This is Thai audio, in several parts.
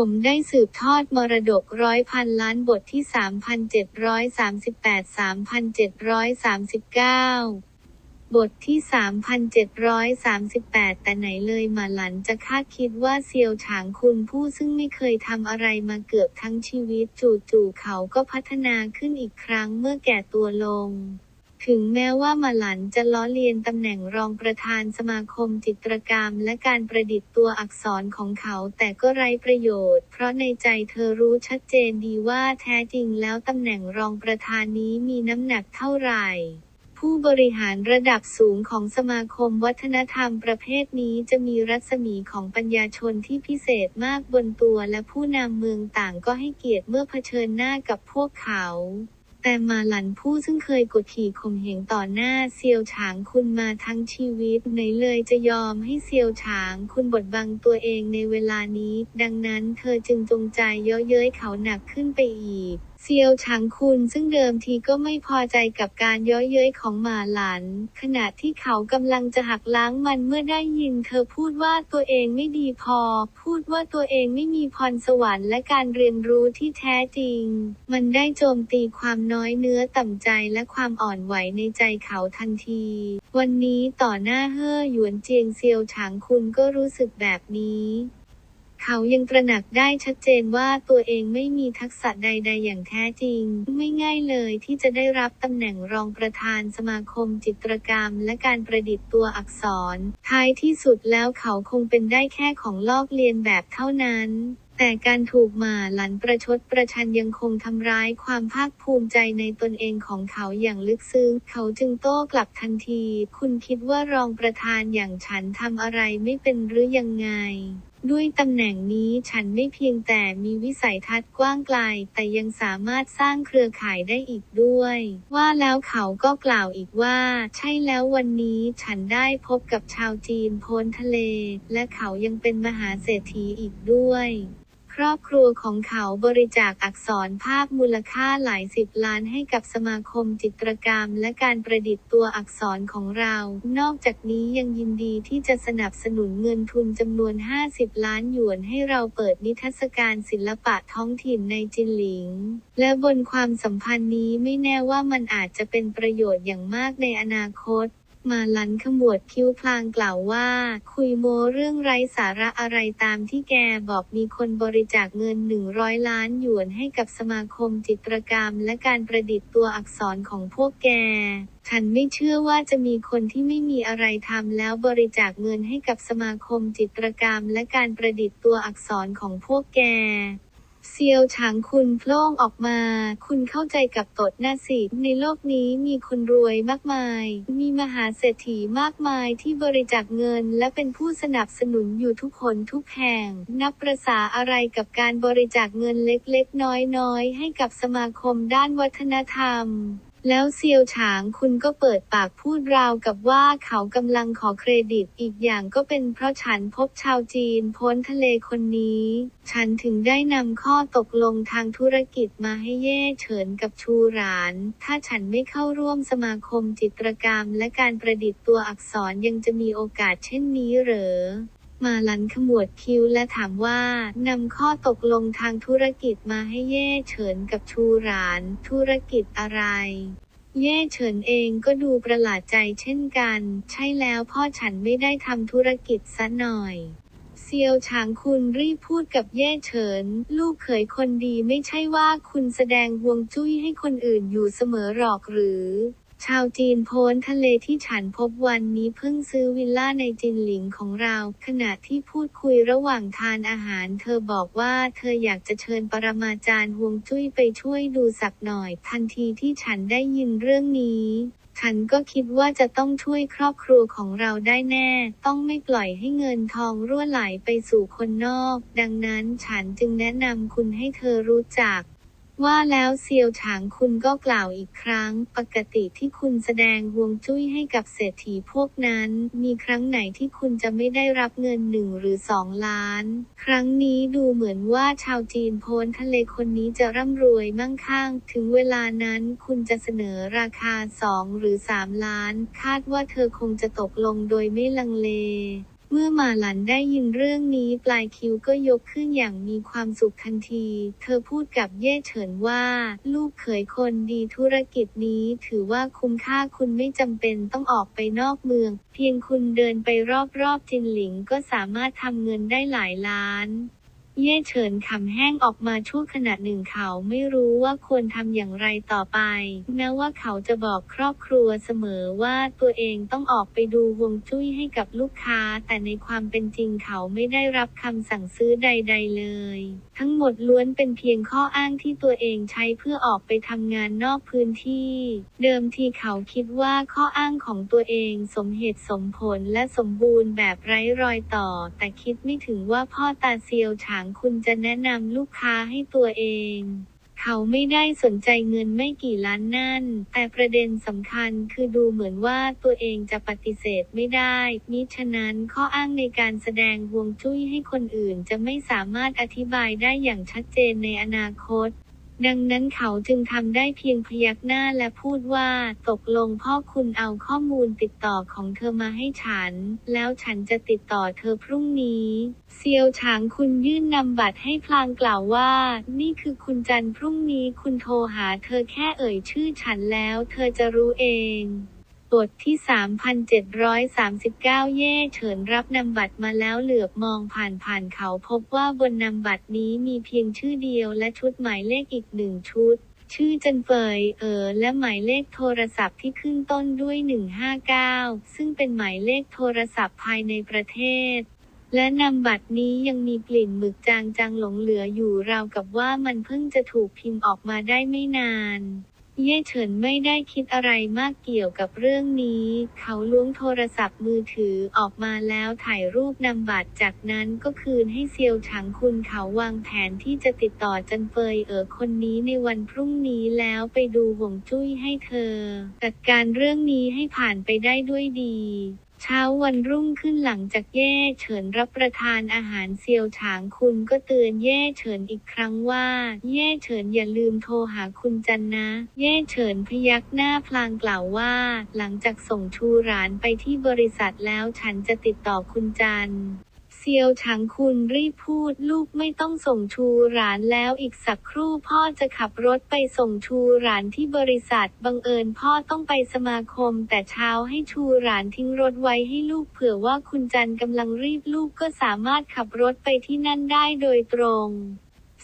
ผมได้สืบทอดมรดกร้อยพันล้านบทที่ 3,738-3,739 บทที่ 3,738 แต่ไหนเลยมาหลันจะคาดคิดว่าเซียวฉางคุณผู้ซึ่งไม่เคยทำอะไรมาเกือบทั้งชีวิตจู่ๆเขาก็พัฒนาขึ้นอีกครั้งเมื่อแก่ตัวลง ถึงแม้ว่ามาหลันจะล้อเลียนตำแหน่งรองประธานสมาคมจิตรกรรม และการประดิษฐ์ตัวอักษรของเขาแต่ก็ไร้ประโยชน์ เพราะในใจเธอรู้ชัดเจนดีว่าแท้จริงแล้วตำแหน่งรองประธานนี้มีน้ำหนักเท่าไหร่ผู้บริหารระดับสูงของสมาคมวัฒนธรรมประเภทนี้จะมีรัศมีของปัญญาชนที่พิเศษมากบนตัวและผู้นำเมืองต่างก็ให้เกียรติเมื่อเผชิญหน้ากับพวกเขา แต่มาหลันผู้ซึ่งเคยกดขี่ข่มเหงต่อหน้าเซียวฉางคุณมาทั้งชีวิตไหนเลยจะยอมให้เซียวฉางคุณบดบังตัวเองในเวลานี้ ดังนั้นเธอจึงจงใจเย้อเย้ยเขาหนักขึ้นไปอีก เซียวฉางคุณซึ่งเดิมทีก็ไม่พอใจกับการย้อยเย้ยของหมาหลันขณะที่เขากำลังจะหักล้างมันเมื่อได้ยินเธอพูดว่าตัวเองไม่ดีพอ พูดว่าตัวเองไม่มีพรสวรรค์และการเรียนรู้ที่แท้จริง มันได้โจมตีความน้อยเนื้อต่ำใจและความอ่อนไหวในใจเขาทันที วันนี้ต่อหน้าเฮ่อหยวนเจียงเซียวฉางคุณก็รู้สึกแบบนี้ เขายังตระหนักได้ชัดเจนว่าตัวเองไม่มีทักษะใด ๆ อย่างแท้จริง ไม่ง่ายเลยที่จะได้รับตำแหน่งรองประธานสมาคมจิตรกรรม และการประดิษฐ์ตัวอักษร ท้ายที่สุดแล้วเขาคงเป็นได้แค่ของลอกเลียนแบบเท่านั้นแต่การถูกหมาหลันประชดประชันยังคงทำร้ายความภาคภูมิใจในตนเองของเขาอย่างลึกซึ้ง เขาจึงโต้กลับทันที คุณคิดว่ารองประธานอย่างฉันทำอะไรไม่เป็นหรือยังไง ด้วยตำแหน่งนี้ฉันไม่เพียงแต่มีวิสัยทัศน์กว้างไกล แต่ยังสามารถสร้างเครือข่ายได้อีกด้วย ว่าแล้วเขาก็กล่าวอีกว่า ใช่แล้ววันนี้ฉันได้พบกับชาวจีนโพนทะเล และเขายังเป็นมหาเศรษฐีอีกด้วย ครอบครัวของเขาบริจาคอักษรภาพมูลค่าหลายสิบล้านให้กับสมาคมจิตรกรรม และการประดิษฐ์ตัวอักษรของเรา นอกจากนี้ยังยินดีที่จะสนับสนุนเงินทุนจำนวน 50 ล้านหยวนให้เราเปิดนิทรรศการศิลปะท้องถิ่นในจินหลิง และบนความสัมพันธ์นี้ไม่แน่ว่ามันอาจจะเป็นประโยชน์อย่างมากในอนาคต มาลันขมวดคิ้วพลางกล่าวว่า คุยโมเรื่องไร้สาระอะไรตามที่แกบอกมีคนบริจาคเงิน 100 ล้านหยวนให้กับสมาคมจิตรกรรม และการประดิษฐ์ตัวอักษรของพวกแกฉันไม่เชื่อว่าจะมีคนที่ไม่มีอะไรทำแล้วบริจาคเงินให้กับสมาคมจิตรกรรม และการประดิษฐ์ตัวอักษรของพวกแก เซียวฉางคุณโล่งออกมา คุณเข้าใจกับตดหน้าสิในโลกนี้มีคนรวยมากมาย มีมหาเศรษฐีมากมายที่บริจาคเงิน และเป็นผู้สนับสนุนอยู่ทุกคนทุกแห่ง นับประษาอะไรกับการบริจาคเงินเล็กๆ น้อยๆ ให้กับสมาคมด้านวัฒนธรรม แล้วเซียวฉางคุณก็เปิดปากพูดราวกับว่าเขากำลังขอเครดิตอีกอย่างก็เป็นเพราะฉันพบชาวจีนพ้นทะเลคนนี้ ฉันถึงได้นำข้อตกลงทางธุรกิจมาให้เย่เฉินกับชูหราน ถ้าฉันไม่เข้าร่วมสมาคมจิตรกรรม และการประดิษฐ์ตัวอักษรยังจะมีโอกาสเช่นนี้เหรอ มาลันขมวดคิ้วและถามว่านำข้อตกลงทางธุรกิจมาให้เย่เฉินกับชูหราน ธุรกิจอะไร เย่เฉินเองก็ดูประหลาดใจเช่นกัน ใช่แล้วพ่อฉันไม่ได้ทำธุรกิจซะหน่อยเซียวฉางคุณรีบพูดกับเย่เฉิน ลูกเขยคนดีไม่ใช่ว่าคุณแสดงวงจุ้ยให้คนอื่นอยู่เสมอหรอกหรือ ชาวจีนโพ้นทะเลที่ฉันพบวันนี้เพิ่งซื้อวิลล่าในจินหลิงของเรา ขณะที่พูดคุยระหว่างทานอาหาร เธอบอกว่าเธออยากจะเชิญปรมาจารย์ฮวงจุ้ยไปช่วยดูสักหน่อย ทันทีที่ฉันได้ยินเรื่องนี้ ฉันก็คิดว่าจะต้องช่วยครอบครัวของเราได้แน่ ต้องไม่ปล่อยให้เงินทองรั่วไหลไปสู่คนนอก ดังนั้นฉันจึงแนะนำคุณให้เธอรู้จัก ว่าแล้วเซียวฉางคุณก็กล่าวอีกครั้ง ปกติที่คุณแสดงฮวงจุ้ยให้กับเศรษฐีพวกนั้น มีครั้งไหนที่คุณจะไม่ได้รับเงินหนึ่งหรือสองล้าน ครั้งนี้ดูเหมือนว่าชาวจีนโพ้นทะเลคนนี้จะร่ำรวยมั่งคั่ง ถึงเวลานั้นคุณจะเสนอราคาสองหรือสามล้าน คาดว่าเธอคงจะตกลงโดยไม่ลังเล เมื่อมาหลันได้ยินเรื่องนี้ปลายคิ้วก็ยกขึ้นอย่างมีความสุขทันที เธอพูดกับเย่เฉินว่า ลูกเขยคนดีธุรกิจนี้ถือว่าคุ้มค่าคุณไม่จำเป็นต้องออกไปนอกเมือง เพียงคุณเดินไปรอบๆจินหลิงก็สามารถทำเงินได้หลายล้าน เย่เฉินขำแห้งออกมาชั่วขณะหนึ่งเขาไม่รู้ว่าควรทำอย่างไรต่อไป แม้ว่าเขาจะบอกครอบครัวเสมอว่าตัวเองต้องออกไปดูวงจุ้ยให้กับลูกค้า แต่ในความเป็นจริงเขาไม่ได้รับคำสั่งซื้อใด ๆ เลย ทั้งหมดล้วนเป็นเพียงข้ออ้างที่ตัวเองใช้เพื่อออกไปทำงานนอกพื้นที่ เดิมทีเขาคิดว่าข้ออ้างของตัวเองสมเหตุสมผลและสมบูรณ์แบบไร้รอยต่อ แต่คิดไม่ถึงว่าพ่อตาเซียวฉางคุณจะแนะนำลูกค้าให้ตัวเอง เขาไม่ได้สนใจเงินไม่กี่ล้านนั่น แต่ประเด็นสำคัญคือดูเหมือนว่าตัวเองจะปฏิเสธไม่ได้มิฉะนั้นข้ออ้างในการแสดงวงจุ้ยให้คนอื่นจะไม่สามารถอธิบายได้อย่างชัดเจนในอนาคต ดังนั้นเขาจึงทำได้เพียงพยักหน้าและพูดว่า ตกลงพ่อคุณเอาข้อมูลติดต่อของเธอมาให้ฉัน แล้วฉันจะติดต่อเธอพรุ่งนี้เซียวฉางคุณยื่นนำบัตรให้พลางกล่าวว่า นี่คือคุณจันพรุ่งนี้คุณโทรหาเธอแค่เอ่ยชื่อฉันแล้ว เธอจะรู้เอง บทที่ 3,739 เย่เฉินรับนำบัตรมาแล้วเหลือบมองผ่านผ่านเขาพบว่าบนนำบัตรนี้มีเพียงชื่อเดียวและชุดหมายเลขอีกหนึ่งชุด ชื่อจันเฟยเออ และหมายเลขโทรศัพท์ที่ขึ้นต้นด้วย 159 ซึ่งเป็นหมายเลขโทรศัพท์ภายในประเทศ และนำบัตรนี้ยังมีกลิ่นหมึกจางๆหลงเหลืออยู่ราวกับว่ามันเพิ่งจะถูกพิมพ์ออกมาได้ไม่นาน เย่เฉินไม่ได้คิดอะไรมากเกี่ยวกับเรื่องนี้ เขาล้วงโทรศัพท์มือถือออกมาแล้วถ่ายรูปนำบัตรจากนั้นก็คืนให้เซียวถังคุณเขาวางแผนที่จะติดต่อจันเฟยเอ๋อคนนี้ในวันพรุ่งนี้แล้วไปดูหวงจุ้ยให้เธอ จัดการเรื่องนี้ให้ผ่านไปได้ด้วยดี เช้าวันรุ่งขึ้นหลังจากเย่เฉินรับประทานอาหารเซียวฉางคุณก็เตือนเย่เฉินอีกครั้งว่า เย่เฉินอย่าลืมโทรหาคุณจันนะ เย่เฉินพยักหน้าพลางกล่าวว่า หลังจากส่งชูหรานไปที่บริษัทแล้วฉันจะติดต่อคุณจัน เซียวฉางคุณรีบพูดลูกไม่ต้องส่งชูหลานแล้วอีกสักครู่พ่อจะขับรถไปส่งชูหลานที่บริษัทบังเอิญพ่อต้องไปสมาคม แต่เช้าให้ชูหลานทิ้งรถไว้ให้ลูกเผื่อว่าคุณจันกำลังรีบลูกก็สามารถขับรถไปที่นั่นได้โดยตรง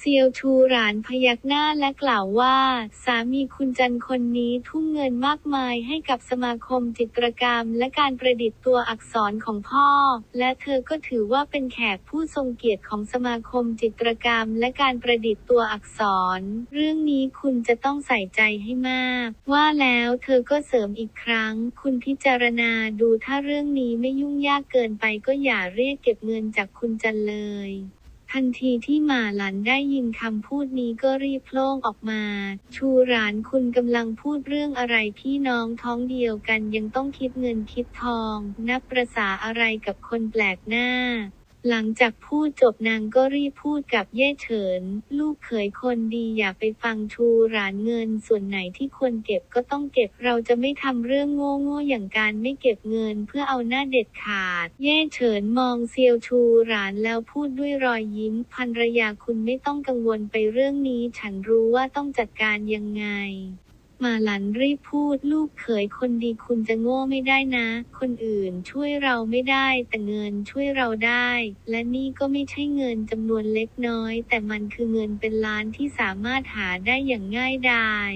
เซียวชูหรานพยักหน้าและกล่าวว่า สามีคุณจันคนนี้ทุ่มเงินมากมายให้กับสมาคมจิตรกรรม และการประดิษฐ์ตัวอักษรของพ่อ และเธอก็ถือว่าเป็นแขกผู้ทรงเกียรติของสมาคมจิตรกรรม และการประดิษฐ์ตัวอักษร เรื่องนี้คุณจะต้องใส่ใจให้มาก ว่าแล้วเธอก็เสริมอีกครั้ง คุณพิจารณาดูถ้าเรื่องนี้ไม่ยุ่งยากเกินไปก็อย่าเรียกเก็บเงินจากคุณจันเลย ทันทีที่หมาหลันได้ยินคำพูดนี้ก็รีบโล่งออกมา ชูหรานคุณกำลังพูดเรื่องอะไรพี่น้องท้องเดียวกันยังต้องคิดเงินคิดทอง นับประษาอะไรกับคนแปลกหน้า หลังจากพูดจบนางก็รีบพูดกับเย่เฉิน ลูกเขยคนดีอย่าไปฟังชูหรานเงินส่วนไหนที่ควรเก็บก็ต้องเก็บเราจะไม่ทำเรื่องโง่ๆอย่างการไม่เก็บเงินเพื่อเอาหน้าเด็ดขาด เย่เฉินมองเซียวชูหรานแล้วพูดด้วยรอยยิ้มภรรยาคุณไม่ต้องกังวลไปเรื่องนี้ ฉันรู้ว่าต้องจัดการยังไง มาหลันรีบพูดลูกเขยคนดีคุณจะโง่ไม่ได้นะ คนอื่นช่วยเราไม่ได้ แต่เงินช่วยเราได้ และนี่ก็ไม่ใช่เงินจำนวนเล็กน้อย แต่มันคือเงินเป็นล้านที่สามารถหาได้อย่างง่ายดาย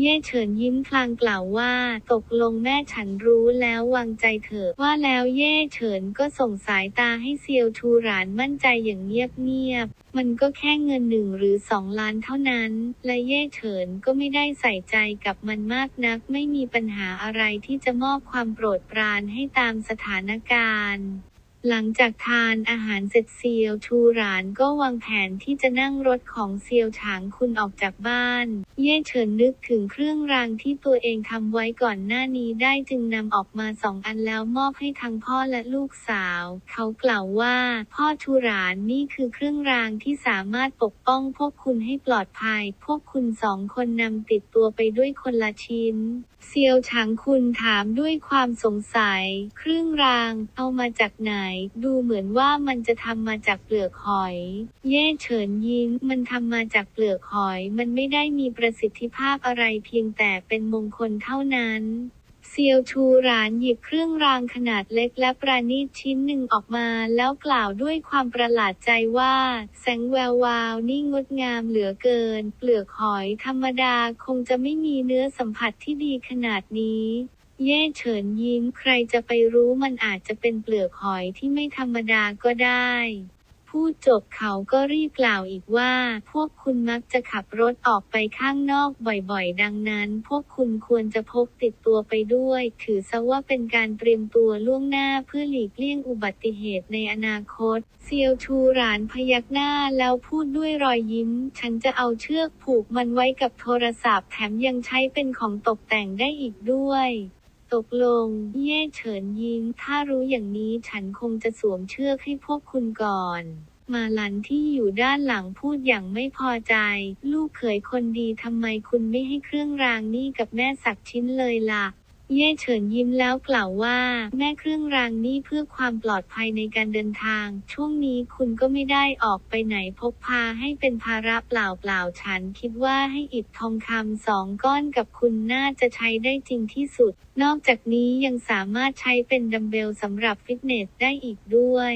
เย่เฉินยิ้มพลางกล่าวว่า ตกลงแม่ฉันรู้แล้ววางใจเถอะ ว่าแล้วเย่เฉินก็ส่งสายตาให้เซียวทูหรานมั่นใจอย่างเงียบๆมันก็แค่เงินหนึ่งหรือสองล้านเท่านั้น และเย่เฉินก็ไม่ได้ใส่ใจกับมันมากนัก ไม่มีปัญหาอะไรที่จะมอบความโปรดปรานให้ตามสถานการณ์ หลังจากทานอาหารเสร็จเซียวชูหรานก็วางแผนที่จะนั่งรถของเซียวฉางคุณออกจากบ้าน เย่เฉินนึกถึงเครื่องรางที่ตัวเองทำไว้ก่อนหน้านี้ได้จึงนำออกมาสองอันแล้วมอบให้ทั้งพ่อและลูกสาว เขากล่าวว่า พ่อชูหรานนี่คือเครื่องรางที่สามารถปกป้องพวกคุณให้ปลอดภัย พวกคุณสองคนนำติดตัวไปด้วยคนละชิ้นเซียวฉางคุณถามด้วยความสงสัย เครื่องราง เอามาจากไหน ดูเหมือนว่ามันจะทำมาจากเปลือกหอย เย่เฉินยิ้มมันทำมาจากเปลือกหอย มันไม่ได้มีประสิทธิภาพอะไรเพียงแต่เป็นมงคลเท่านั้น ซียวชูหรานหยิบเครื่องรางขนาดเล็กและประณีตชิ้นหนึ่งออกมา แล้วกล่าวด้วยความประหลาดใจว่า แสงแวววาวนี่งดงามเหลือเกิน เปลือกหอยธรรมดาคงจะไม่มีเนื้อสัมผัสที่ดีขนาดนี้เย่เฉินยิ้มใครจะไปรู้มันอาจจะเป็นเปลือกหอยที่ไม่ธรรมดาก็ได้ พูดจบเขาก็รีบกล่าวอีกว่า พวกคุณมักจะขับรถออกไปข้างนอกบ่อยๆ ดังนั้น พวกคุณควรจะพกติดตัวไปด้วย ถือซะว่าเป็นการเตรียมตัวล่วงหน้าเพื่อหลีกเลี่ยงอุบัติเหตุในอนาคต เซียวชูหรานพยักหน้าแล้วพูดด้วยรอยยิ้ม ฉันจะเอาเชือกผูกมันไว้กับโทรศัพท์ แถมยังใช้เป็นของตกแต่งได้อีกด้วย ตกลง เย่เฉินยิ้มถ้ารู้อย่างนี้ฉันคงจะสวมเชือกให้พวกคุณก่อนมาลันที่อยู่ด้านหลังพูดอย่างไม่พอใจ ลูกเขยคนดีทำไมคุณไม่ให้เครื่องรางนี่กับแม่สักชิ้นเลยล่ะ เย่เฉินยิ้มแล้วกล่าวว่า แม่เครื่องรางนี่เพื่อความปลอดภัยในการเดินทาง ช่วงนี้คุณก็ไม่ได้ออกไปไหนพกพาให้เป็นภาระเปล่าเปล่าๆฉันคิดว่าให้อิฐทองคำสองก้อนกับคุณน่าจะใช้ได้จริงที่สุด นอกจากนี้ยังสามารถใช้เป็นดัมเบลสำหรับฟิตเนสได้อีกด้วย